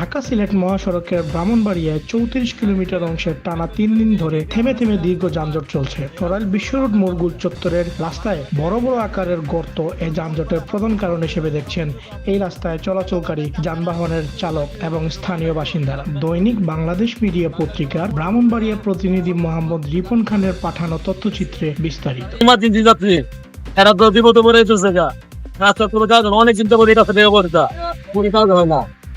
ঢাকা সিলেট মহাসড়কের ব্রাহ্মণবাড়িয়ায় চৌত্রিশ কিলোমিটার অংশের টানা তিন দিন ধরে থেমে থেমে দীর্ঘ যানজট চলছে। সরাইল বিশ্ব রোড মোরগুল চত্বরের রাস্তায় বড় বড় আকারের গর্ত এই যানজটের প্রধান কারণ হিসেবে দেখছেন এই রাস্তায় চলাচলকারী যানবাহনের চালক এবং স্থানীয় বাসিন্দারা। দৈনিক বাংলাদেশ মিডিয়া পত্রিকার ব্রাহ্মণবাড়িয়া প্রতিনিধি মোহাম্মদ রিপন খানের পাঠানো তথ্যচিত্রে বিস্তারিত। রাস্তা অনেক চিন্তা করি রাস্তা কাজ হয় না।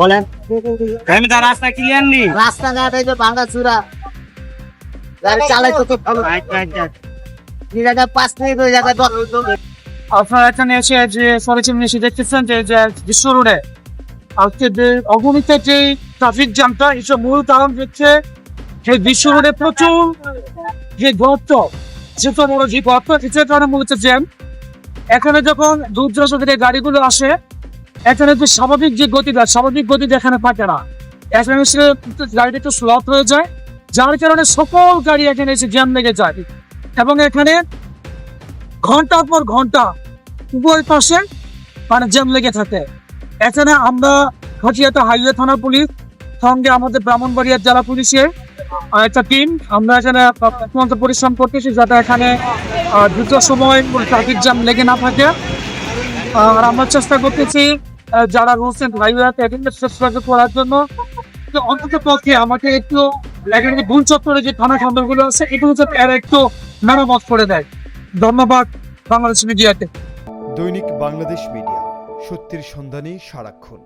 বলেন। আমি তার রাস্তা ক্লিয়ার নি। এই যে ভাঙ্গা চূড়া। গাড়ি চালাই তো ভালো। এই জায়গায় পাঁচ মিনিট ওই জায়গায় দশ আপনারা এখানে এসে যে এসে দেখতেছেন যে বিশ্ব রোডে আজকে যে অগণিত যে ট্রাফিক জ্যামটা এসব মূল কারণ হচ্ছে যে বিশ্ব রোডে প্রচুর যে গর্ত যেত বড় যে গর্ত এটার কারণে মূলত জ্যাম এখানে যখন দূর দূরান্ত থেকে গাড়িগুলো আসে এখানে যে স্বাভাবিক যে গতিটা স্বাভাবিক গতিটা এখানে থাকে না। এখানে এসে গাড়িটা একটু স্লপ হয়ে যায়, যার কারণে সকল গাড়ি এখানে এসে জ্যাম লেগে যায়। এবং এখানে ঘণ্টার পর ঘণ্টা উভয় পাশে মানে জ্যাম লেগে থাকে। এখানে আমরা ঘটিয়াতে হাইওয়ে থানা পুলিশ, সঙ্গে আমাদের ব্রাহ্মণবাড়িয়ার জেলা পুলিশের একটা টিম আমরা এখানে অত্যন্ত পরিশ্রম করতেছি যাতে এখানে দ্রুত সময় ট্রাফিক জ্যাম লেগে না থাকে। আর আমরা চেষ্টা করতেছি যারা রয়েছেন ভাইরা হাইওয়ে এখানে করার জন্য অন্তত পক্ষে আমাকে একটু যে ভুল চত্বরে যে থানা খন্ডগুলো আছে, এগুলো যাতে এরা একটু মেরামত করে দেয়। ধন্যবাদ বাংলাদেশ মিডিয়াতে। দৈনিক বাংলাদেশ মিডিয়া, সত্যির সন্ধানে সারাক্ষণ।